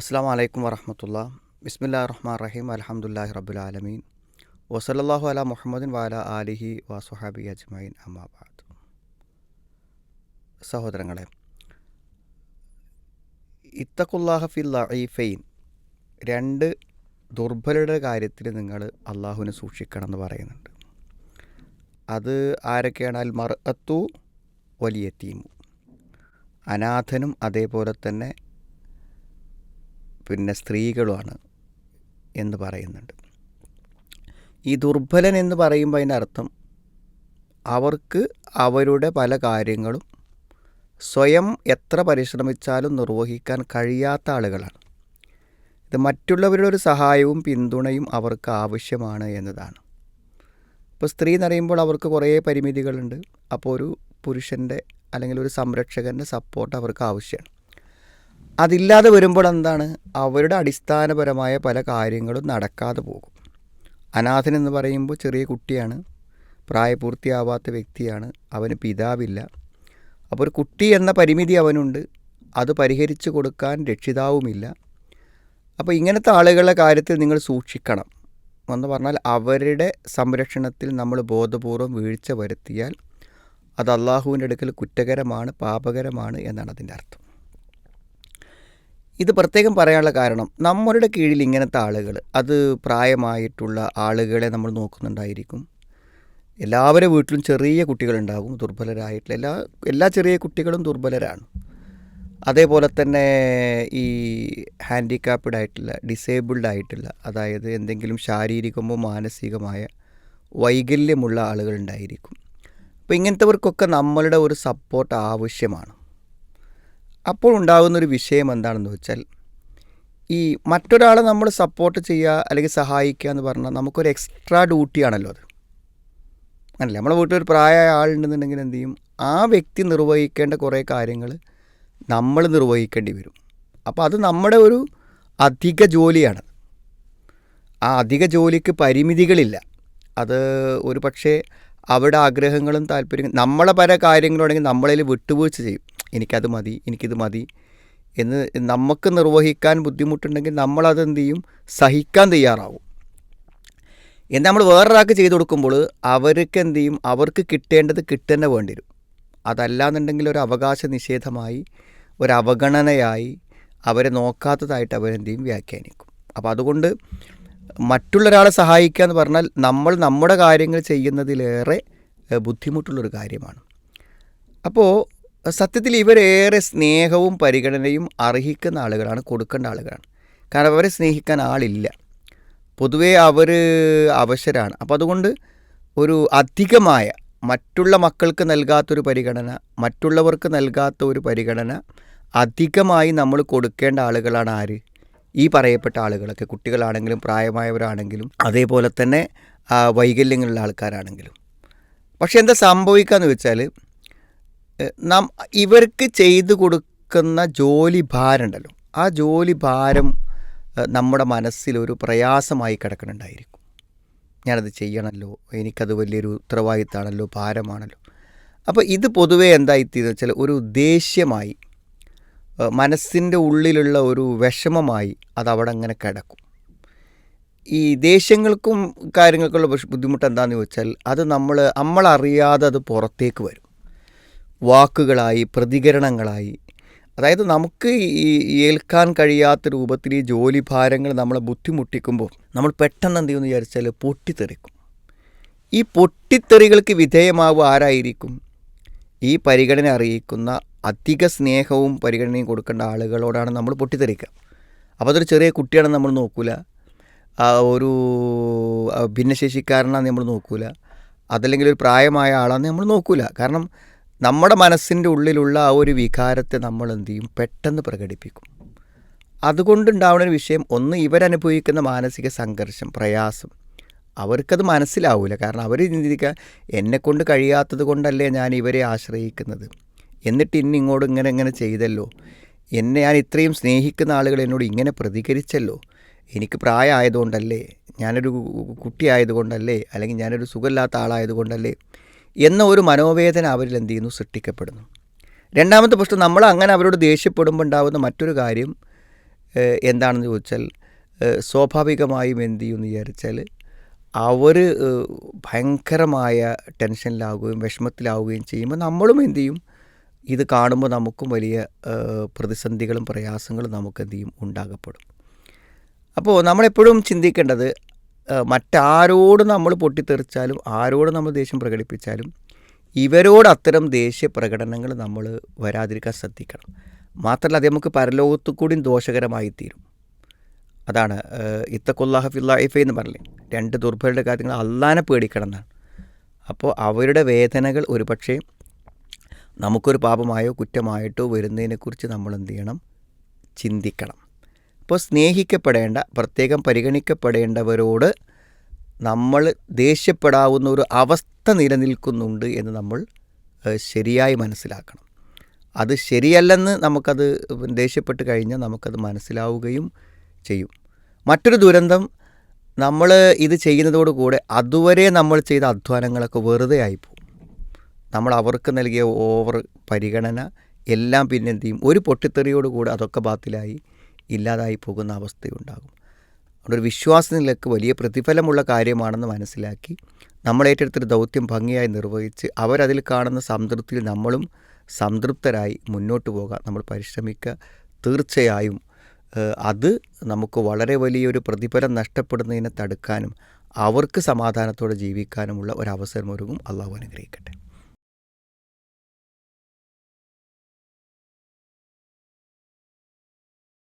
അസ്സാം വലൈക്കും വറഹമത്തുള്ള. ബിസ്മില്ലാ റഹ്മാൻ റഹീം. അലഹമുല്ലാഹി റബുലാലമീൻ വസലല്ലാഹു അല മുഹമ്മദിൻ വാല ആലിഹി വസുഹാബി അജ്മൈൻ അമ്മാബാദ് സഹോദരങ്ങളെ ഇത്തഖുല്ലാഹഫി ലഈഫൈൻ രണ്ട് ദുർബലരുടെ കാര്യത്തിൽ നിങ്ങൾ അള്ളാഹുവിനെ സൂക്ഷിക്കണം എന്ന് പറയുന്നുണ്ട്. അത് ആരൊക്കെയാണ്? അൽ മർഅത്തു വലിയ തീമു അനാഥനും അതേപോലെ തന്നെ പിന്നെ സ്ത്രീകളുമാണ് എന്ന് പറയുന്നുണ്ട്. ഈ ദുർബലൻ എന്ന് പറയുമ്പോൾ അതിന്റെ അർത്ഥം അവർക്ക് അവരുടെ പല കാര്യങ്ങളും സ്വയം എത്ര പരിശ്രമിച്ചാലും നിർവഹിക്കാൻ കഴിയാത്ത ആളുകളാണ്. ഇത് മറ്റുള്ളവരുടെ ഒരു സഹായവും പിന്തുണയും അവർക്ക് ആവശ്യമാണ് എന്നതാണ്. ഇപ്പോൾ സ്ത്രീ എന്ന് അവർക്ക് കുറേ പരിമിതികളുണ്ട്. അപ്പോൾ ഒരു പുരുഷന്റെ അല്ലെങ്കിൽ ഒരു സംരക്ഷകന്റെ സപ്പോർട്ട് അവർക്ക് ആവശ്യമാണ്. അതില്ലാതെ വരുമ്പോൾ എന്താണ്? അവരുടെ അടിസ്ഥാനപരമായ പല കാര്യങ്ങളും നടക്കാതെ പോകും. അനാഥൻ എന്ന് പറയുമ്പോൾ ചെറിയ കുട്ടിയാണ്. പ്രായപൂർത്തിയാവാത്ത വ്യക്തിയാണ്. അവന് പിതാവില്ല. അപ്പോൾ ഒരു കുട്ടി എന്ന പരിമിതി അവനുണ്ട്. അത് പരിഹരിച്ചു കൊടുക്കാൻ രക്ഷിതാവുമില്ല. അപ്പോൾ ഇങ്ങനത്തെ ആളുകളുടെ കാര്യത്തിൽ നിങ്ങൾ സൂക്ഷിക്കണം. എന്ന് പറഞ്ഞാൽ അവരുടെ സംരക്ഷണത്തിൽ നമ്മൾ ബോധപൂർവം വീഴ്ച വരുത്തിയാൽ അത് അള്ളാഹുവിന്റെ അടുക്കൽ കുറ്റകരമാണ് പാപകരമാണ് എന്നാണ് അതിന്റെ അർത്ഥം. ഇത് പ്രത്യേകം പറയാനുള്ള കാരണം നമ്മളുടെ കീഴിൽ ഇങ്ങനത്തെ ആളുകൾ അത് പ്രായമായിട്ടുള്ള ആളുകളെ നമ്മൾ നോക്കുന്നുണ്ടായിരിക്കും. എല്ലാവരുടെ വീട്ടിലും ചെറിയ കുട്ടികളുണ്ടാകും ദുർബലരായിട്ടുള്ള എല്ലാ എല്ലാ ചെറിയ കുട്ടികളും ദുർബലരാണ്. അതേപോലെ തന്നെ ഈ ഹാൻഡിക്കാപ്ഡ് ആയിട്ടുള്ള ഡിസേബിൾഡ് ആയിട്ടുള്ള അതായത് എന്തെങ്കിലും ശാരീരികമോ മാനസികമായ വൈകല്യമുള്ള ആളുകളുണ്ടായിരിക്കും അപ്പോൾ ഇങ്ങനത്തെവർക്കൊക്കെ നമ്മളുടെ ഒരു സപ്പോർട്ട് ആവശ്യമാണ്. അപ്പോൾ ഉണ്ടാകുന്നൊരു വിഷയം എന്താണെന്ന് വെച്ചാൽ ഈ മറ്റൊരാളെ നമ്മൾ സപ്പോർട്ട് ചെയ്യുക അല്ലെങ്കിൽ സഹായിക്കുക എന്ന് പറഞ്ഞാൽ നമുക്കൊരു എക്സ്ട്രാ ഡ്യൂട്ടിയാണല്ലോ അത്. അല്ല? നമ്മുടെ വീട്ടിൽ ഒരു പ്രായമായ ആളുണ്ടെന്നുണ്ടെങ്കിൽ എന്ത് ചെയ്യും? ആ വ്യക്തി നിർവഹിക്കേണ്ട കുറേ കാര്യങ്ങൾ നമ്മൾ നിർവഹിക്കേണ്ടി വരും. അപ്പോൾ അത് നമ്മുടെ ഒരു അധിക ജോലിയാണ്. ആ അധിക ജോലിക്ക് പരിമിതികളില്ല. അത് ഒരു പക്ഷേ അവരുടെ ആഗ്രഹങ്ങളും താല്പര്യങ്ങളും നമ്മളെ പല കാര്യങ്ങളുണ്ടെങ്കിൽ നമ്മളതിൽ വിട്ടുവീഴ്ച ചെയ്യും. എനിക്കത് മതി എനിക്കിത് മതി എന്ന് നമുക്ക് നിർവഹിക്കാൻ ബുദ്ധിമുട്ടുണ്ടെങ്കിൽ നമ്മളത് എന്ത് ചെയ്യും? സഹിക്കാൻ തയ്യാറാവും. എന്ന് നമ്മൾ വേറൊരാൾക്ക് ചെയ്തു കൊടുക്കുമ്പോൾ അവർക്ക് എന്ത് ചെയ്യും? അവർക്ക് കിട്ടേണ്ടത് കിട്ടുന്നെ വേണ്ടി വരും. അതല്ലാന്നുണ്ടെങ്കിൽ ഒരു അവകാശ നിഷേധമായി ഒരു അവഗണനയായി അവരെ നോക്കാത്തതായിട്ട് അവരെന്ത് ചെയ്യും? വ്യാഖ്യാനിക്കും. അപ്പോൾ അതുകൊണ്ട് മറ്റുള്ളൊരാളെ സഹായിക്കുക എന്ന് പറഞ്ഞാൽ നമ്മൾ നമ്മുടെ കാര്യങ്ങൾ ചെയ്യുന്നതിലേറെ ബുദ്ധിമുട്ടുള്ളൊരു കാര്യമാണ്. അപ്പോൾ സത്യത്തിൽ ഇവരേറെ സ്നേഹവും പരിഗണനയും അർഹിക്കുന്ന ആളുകളാണ് കൊടുക്കേണ്ട ആളുകളാണ്. കാരണം അവരെ സ്നേഹിക്കാൻ ആളില്ല. പൊതുവേ അവർ അവശരാണ്. അപ്പോൾ അതുകൊണ്ട് ഒരു അധികമായ മറ്റുള്ള മക്കൾക്ക് നൽകാത്തൊരു പരിഗണന മറ്റുള്ളവർക്ക് നൽകാത്ത ഒരു പരിഗണന അധികമായി നമ്മൾ കൊടുക്കേണ്ട ആളുകളാണ് ആര്? ഈ പറയപ്പെട്ട ആളുകളൊക്കെ. കുട്ടികളാണെങ്കിലും പ്രായമായവരാണെങ്കിലും അതേപോലെ തന്നെ വൈകല്യങ്ങളുള്ള ആൾക്കാരാണെങ്കിലും. പക്ഷെ എന്താ സംഭവിക്കുക എന്ന് വെച്ചാൽ നാം ഇവർക്ക് ചെയ്തു കൊടുക്കുന്ന ജോലി ഭാരം ഉണ്ടല്ലോ ആ ജോലി ഭാരം നമ്മുടെ മനസ്സിലൊരു പ്രയാസമായി കിടക്കുന്നുണ്ടായിരിക്കും. ഞാനത് ചെയ്യണമല്ലോ എനിക്കത് വലിയൊരു ഉത്തരവാദിത്തമാണല്ലോ ഭാരമാണല്ലോ. അപ്പോൾ ഇത് പൊതുവേ എന്തായിത്തീന്ന് വെച്ചാൽ ഒരു ദേഷ്യമായി മനസ്സിന്റെ ഉള്ളിലുള്ള ഒരു വിഷമമായി അതവിടെ അങ്ങനെ കിടക്കും. ഈ ദേഷ്യങ്ങൾക്കും കാര്യങ്ങൾക്കുള്ള ബുദ്ധിമുട്ട് എന്താണെന്ന് ചോദിച്ചാൽ അത് നമ്മൾ നമ്മളറിയാതെ അത് പുറത്തേക്ക് വരും. വാക്കുകളായി പ്രതികരണങ്ങളായി. അതായത് നമുക്ക് ഈ ഏൽക്കാൻ കഴിയാത്ത രൂപത്തിൽ ഈ ജോലി ഭാരങ്ങൾ നമ്മളെ ബുദ്ധിമുട്ടിക്കുമ്പോൾ നമ്മൾ പെട്ടെന്ന് എന്ത് ചെയ്യുമെന്ന് വിചാരിച്ചാൽ പൊട്ടിത്തെറിക്കും. ഈ പൊട്ടിത്തെറികൾക്ക് വിധേയമാവുക ആരായിരിക്കും? ഈ പരിഗണന അറിയിക്കുന്ന അധിക സ്നേഹവും പരിഗണനയും കൊടുക്കേണ്ട ആളുകളോടാണ് നമ്മൾ പൊട്ടിത്തെറിക്കുക. അപ്പോൾ അതൊരു ചെറിയ കുട്ടിയാണെന്ന് നമ്മൾ നോക്കൂല. ഒരു ഭിന്നശേഷിക്കാരനാണെന്ന് നമ്മൾ നോക്കൂല. അതല്ലെങ്കിൽ ഒരു പ്രായമായ ആളാണെന്ന് നമ്മൾ നോക്കൂല. കാരണം നമ്മുടെ മനസ്സിന്റെ ഉള്ളിലുള്ള ആ ഒരു വികാരത്തെ നമ്മൾ എന്ത് ചെയ്യും? പെട്ടെന്ന് പ്രകടിപ്പിക്കും. അതുകൊണ്ടുണ്ടാവുന്ന ഒരു വിഷയം ഒന്ന് ഇവരനുഭവിക്കുന്ന മാനസിക സംഘർഷം പ്രയാസം. അവർക്കത് മനസ്സിലാവില്ല കാരണം അവർ ചിന്തിക്കുക എന്നെക്കൊണ്ട് കഴിയാത്തത് കൊണ്ടല്ലേ ഞാൻ ഇവരെ ആശ്രയിക്കുന്നത്? എന്നിട്ട് ഇന്ന് ഇങ്ങോട്ട് ഇങ്ങനെ ഇങ്ങനെ ചെയ്തല്ലോ? എന്നെ ഞാൻ ഇത്രയും സ്നേഹിക്കുന്ന ആളുകൾ എന്നോട് ഇങ്ങനെ പ്രതികരിച്ചല്ലോ? എനിക്ക് പ്രായമായതുകൊണ്ടല്ലേ? ഞാനൊരു കുട്ടിയായതുകൊണ്ടല്ലേ? അല്ലെങ്കിൽ ഞാനൊരു സുഖമില്ലാത്ത ആളായതുകൊണ്ടല്ലേ? എന്ന ഒരു മനോവേദന അവരിൽ എന്ത് ചെയ്യുന്നു? സൃഷ്ടിക്കപ്പെടുന്നു. രണ്ടാമത്തെ പ്രശ്നം നമ്മൾ അങ്ങനെ അവരോട് ദേഷ്യപ്പെടുമ്പോൾ ഉണ്ടാകുന്ന മറ്റൊരു കാര്യം എന്താണെന്ന് ചോദിച്ചാൽ സ്വാഭാവികമായും എന്ത് ചെയ്യുമെന്ന് വിചാരിച്ചാൽ അവർ ഭയങ്കരമായ ടെൻഷനിലാവുകയും വിഷമത്തിലാവുകയും ചെയ്യുമ്പോൾ നമ്മളും എന്ത് ചെയ്യും? ഇത് കാണുമ്പോൾ നമുക്കും വലിയ പ്രതിസന്ധികളും പ്രയാസങ്ങളും നമുക്ക് എന്ത് ചെയ്യും? ഉണ്ടാകപ്പെടും. അപ്പോൾ നമ്മളെപ്പോഴും ചിന്തിക്കേണ്ടത് മറ്റാരോട് നമ്മൾ പൊട്ടിത്തെറിച്ചാലും ആരോട് നമ്മൾ ദേഷ്യം പ്രകടിപ്പിച്ചാലും ഇവരോട് അത്തരം ദേഷ്യ പ്രകടനങ്ങൾ നമ്മൾ വരാതിരിക്കാൻ ശ്രദ്ധിക്കണം. മാത്രമല്ല അത് നമുക്ക് പരലോകത്തു കൂടി ദോഷകരമായി തീരും. അതാണ് ഇത്തക്കൊല്ലാഹ ഫില്ലായിഫ എന്ന് പറഞ്ഞില്ലേ? രണ്ട് ദുർബലരുടെ കാര്യങ്ങൾ അല്ലാനെ പേടിക്കണം എന്നാണ് അപ്പോൾ അവരുടെ വേദനകൾ ഒരുപക്ഷേ നമുക്കൊരു പാപമായോ കുറ്റമായിട്ടോ വരുന്നതിനെക്കുറിച്ച് നമ്മൾ എന്ത് ചെയ്യണം? ചിന്തിക്കണം. അപ്പോൾ സ്നേഹിക്കപ്പെടേണ്ട പ്രത്യേകം പരിഗണിക്കപ്പെടേണ്ടവരോട് നമ്മൾ ദേഷ്യപ്പെടാവുന്ന ഒരു അവസ്ഥ നിലനിൽക്കുന്നുണ്ട് എന്ന് നമ്മൾ ശരിയായി മനസ്സിലാക്കണം. അത് ശരിയല്ലെന്ന് നമുക്കത് ദേഷ്യപ്പെട്ട് കഴിഞ്ഞാൽ നമുക്കത് മനസ്സിലാവുകയും ചെയ്യും. മറ്റൊരു ദുരന്തം നമ്മൾ ഇത് ചെയ്യുന്നതോടുകൂടെ അതുവരെ നമ്മൾ ചെയ്ത അധ്വാനങ്ങളൊക്കെ വെറുതെ ആയിപ്പോവും. നമ്മൾ അവർക്ക് നൽകിയ ഓവർ പരിഗണന എല്ലാം പിന്നെ എന്ത് ചെയ്യും? ഒരു പൊട്ടിത്തെറിയോടുകൂടെ അതൊക്കെ ബാത്തിലായി ഇല്ലാതായി പോകുന്ന അവസ്ഥയുണ്ടാകും. അവിടെ ഒരു വിശ്വാസ നിലയ്ക്ക് വലിയ പ്രതിഫലമുള്ള കാര്യമാണെന്ന് മനസ്സിലാക്കി നമ്മൾ ഏറ്റെടുത്തൊരു ദൗത്യം ഭംഗിയായി നിർവഹിച്ച് അവരതിൽ കാണുന്ന സംതൃപ്തിയിൽ നമ്മളും സംതൃപ്തരായി മുന്നോട്ട് പോകാൻ നമ്മൾ പരിശ്രമിക്കുക. തീർച്ചയായും അത് നമുക്ക് വളരെ വലിയൊരു പ്രതിഫലം നഷ്ടപ്പെടുന്നതിനെ തടുക്കാനും അവർക്ക് സമാധാനത്തോടെ ജീവിക്കാനുമുള്ള ഒരവസരം ഒരുങ്ങും. അള്ളാഹു അനുഗ്രഹിക്കട്ടെ.